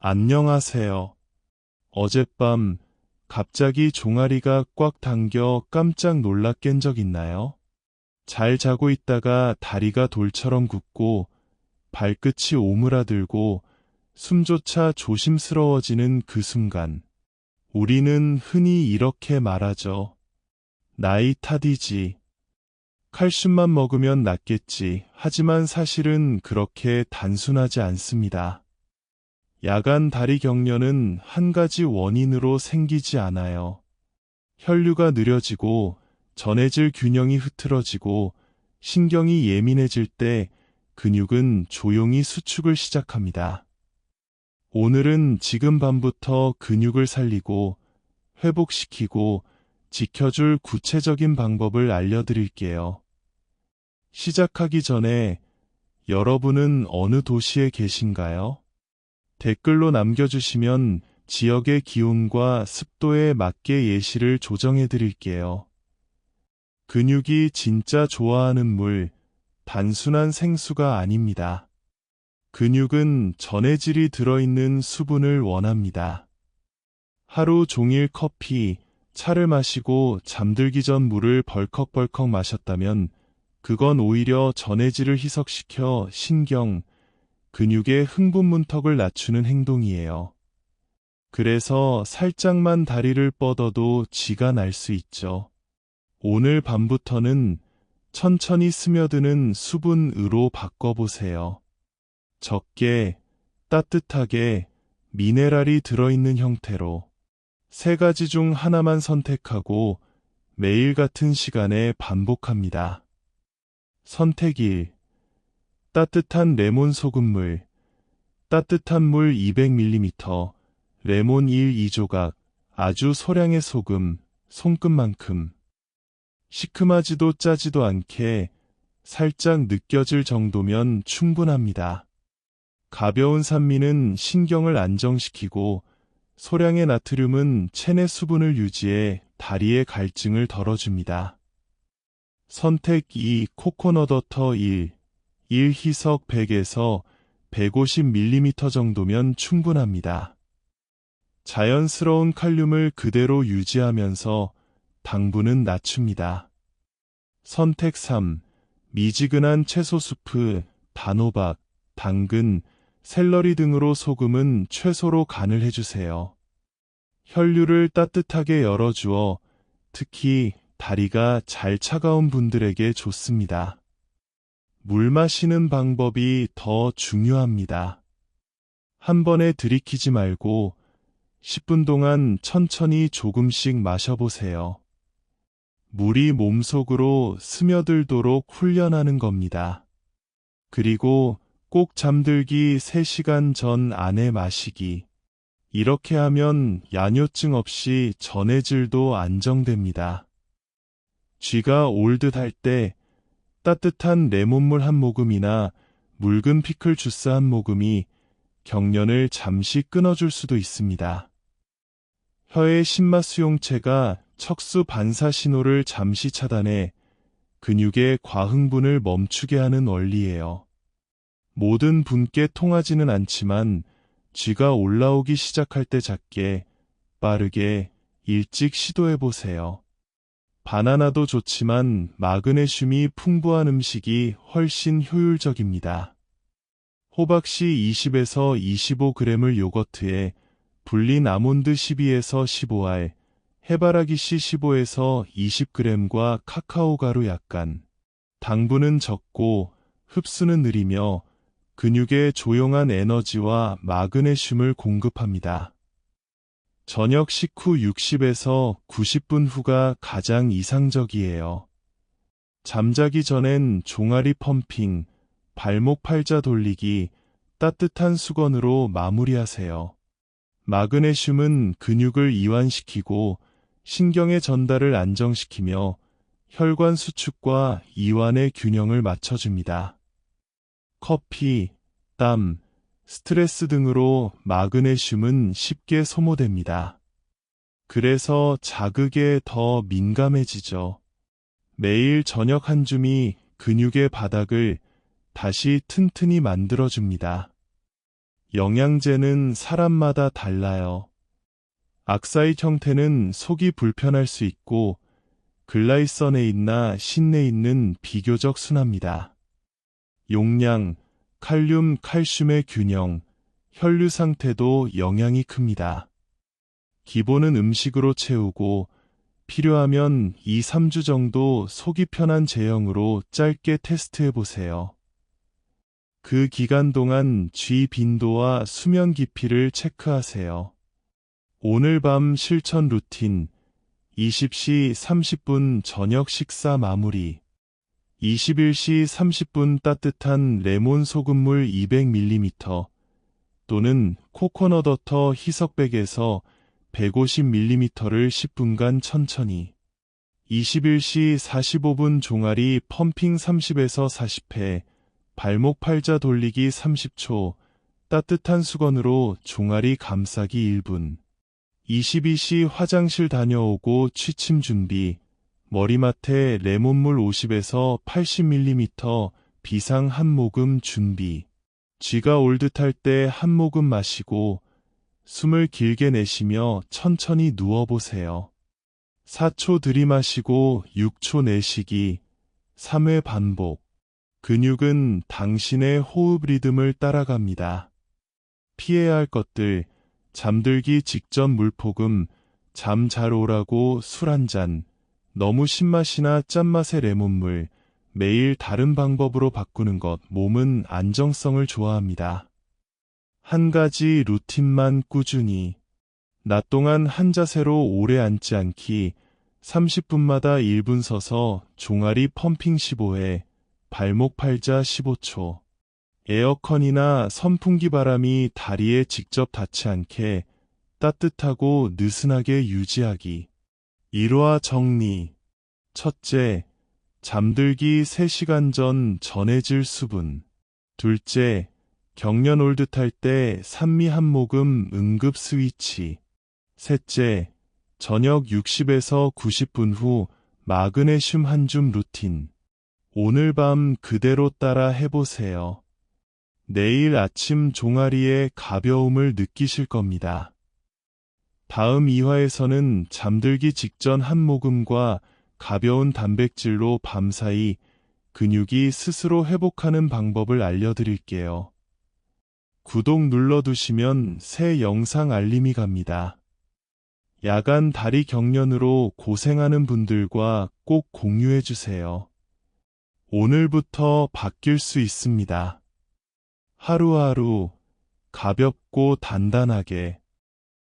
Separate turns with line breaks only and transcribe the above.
안녕하세요. 어젯밤 갑자기 종아리가 꽉 당겨 깜짝 놀라 깬 적 있나요? 잘 자고 있다가 다리가 돌처럼 굽고 발끝이 오므라들고 숨조차 조심스러워지는 그 순간. 우리는 흔히 이렇게 말하죠. 나이 탓이지. 칼슘만 먹으면 낫겠지. 하지만 사실은 그렇게 단순하지 않습니다. 야간 다리 경련은 한 가지 원인으로 생기지 않아요. 혈류가 느려지고 전해질 균형이 흐트러지고 신경이 예민해질 때 근육은 조용히 수축을 시작합니다. 오늘은 지금 밤부터 근육을 살리고 회복시키고 지켜줄 구체적인 방법을 알려드릴게요. 시작하기 전에 여러분은 어느 도시에 계신가요? 댓글로 남겨주시면 지역의 기온과 습도에 맞게 예시를 조정해 드릴게요. 근육이 진짜 좋아하는 물, 단순한 생수가 아닙니다. 근육은 전해질이 들어있는 수분을 원합니다. 하루 종일 커피, 차를 마시고 잠들기 전 물을 벌컥벌컥 마셨다면 그건 오히려 전해질을 희석시켜 신경, 근육의 흥분 문턱을 낮추는 행동이에요. 그래서 살짝만 다리를 뻗어도 쥐가 날 수 있죠. 오늘 밤부터는 천천히 스며드는 수분으로 바꿔보세요. 적게, 따뜻하게, 미네랄이 들어있는 형태로 세 가지 중 하나만 선택하고 매일 같은 시간에 반복합니다. 선택 1. 따뜻한 레몬 소금물 따뜻한 물 200ml 레몬 1 2조각 아주 소량의 소금 손끝만큼 시큼하지도 짜지도 않게 살짝 느껴질 정도면 충분합니다. 가벼운 산미는 신경을 안정시키고 소량의 나트륨은 체내 수분을 유지해 다리의 갈증을 덜어줍니다. 선택 2 코코넛 워터 1 1 희석 100에서 150ml 정도면 충분합니다. 자연스러운 칼륨을 그대로 유지하면서 당분은 낮춥니다. 선택 3. 미지근한 채소 수프, 단호박, 당근, 샐러리 등으로 소금은 최소로 간을 해주세요. 혈류를 따뜻하게 열어주어 특히 다리가 잘 차가운 분들에게 좋습니다. 물 마시는 방법이 더 중요합니다. 한 번에 들이키지 말고 10분 동안 천천히 조금씩 마셔보세요. 물이 몸속으로 스며들도록 훈련하는 겁니다. 그리고 꼭 잠들기 3시간 전 안에 마시기. 이렇게 하면 야뇨증 없이 전해질도 안정됩니다. 쥐가 올 듯 할 때 따뜻한 레몬물 한 모금이나 묽은 피클 주스 한 모금이 경련을 잠시 끊어줄 수도 있습니다. 혀의 신맛 수용체가 척수 반사 신호를 잠시 차단해 근육의 과흥분을 멈추게 하는 원리예요. 모든 분께 통하지는 않지만 쥐가 올라오기 시작할 때 작게, 빠르게, 일찍 시도해 보세요. 바나나도 좋지만 마그네슘이 풍부한 음식이 훨씬 효율적입니다. 호박씨 20에서 25g을 요거트에 불린 아몬드 12에서 15알, 해바라기씨 15에서 20g과 카카오 가루 약간. 당분은 적고 흡수는 느리며 근육에 조용한 에너지와 마그네슘을 공급합니다. 저녁 식후 60에서 90분 후가 가장 이상적이에요. 잠자기 전엔 종아리 펌핑, 발목 팔자 돌리기, 따뜻한 수건으로 마무리하세요. 마그네슘은 근육을 이완시키고 신경의 전달을 안정시키며 혈관 수축과 이완의 균형을 맞춰줍니다. 커피, 땀, 스트레스 등으로 마그네슘은 쉽게 소모됩니다. 그래서 자극에 더 민감해지죠. 매일 저녁 한 줌이 근육의 바닥을 다시 튼튼히 만들어줍니다. 영양제는 사람마다 달라요. 악사잇 형태는 속이 불편할 수 있고 글라이선에 있나 신내 있는 비교적 순합니다. 용량, 칼륨, 칼슘의 균형, 혈류 상태도 영향이 큽니다. 기본은 음식으로 채우고 필요하면 2, 3주 정도 속이 편한 제형으로 짧게 테스트해 보세요. 그 기간 동안 쥐 빈도와 수면 깊이를 체크하세요. 오늘 밤 실천 루틴 20시 30분 저녁 식사 마무리 21시 30분 따뜻한 레몬 소금물 200ml 또는 코코넛 워터 희석백에서 150ml를 10분간 천천히 21시 45분 종아리 펌핑 30에서 40회 발목 팔자 돌리기 30초 따뜻한 수건으로 종아리 감싸기 1분 22시 화장실 다녀오고 취침 준비 머리맡에 레몬물 50에서 80ml 비상 한 모금 준비 쥐가 올 듯할 때 한 모금 마시고 숨을 길게 내쉬며 천천히 누워보세요. 4초 들이마시고 6초 내쉬기 3회 반복. 근육은 당신의 호흡 리듬을 따라갑니다. 피해야 할 것들, 잠들기 직전 물포금, 잠 잘 오라고 술 한 잔, 너무 신맛이나 짠맛의 레몬물, 매일 다른 방법으로 바꾸는 것, 몸은 안정성을 좋아합니다. 한 가지 루틴만 꾸준히, 낮 동안 한 자세로 오래 앉지 않기, 30분마다 1분 서서 종아리 펌핑 15회, 발목 팔자 15초, 에어컨이나 선풍기 바람이 다리에 직접 닿지 않게 따뜻하고 느슨하게 유지하기. 일화 정리. 첫째, 잠들기 3시간 전 전해질 수분. 둘째, 경련 올 듯할 때 산미 한 모금 응급 스위치. 셋째, 저녁 60에서 90분 후 마그네슘 한 줌 루틴. 오늘 밤 그대로 따라 해보세요. 내일 아침 종아리의 가벼움을 느끼실 겁니다. 다음 2화에서는 잠들기 직전 한 모금과 가벼운 단백질로 밤사이 근육이 스스로 회복하는 방법을 알려드릴게요. 구독 눌러두시면 새 영상 알림이 갑니다. 야간 다리 경련으로 고생하는 분들과 꼭 공유해주세요. 오늘부터 바뀔 수 있습니다. 하루하루 가볍고 단단하게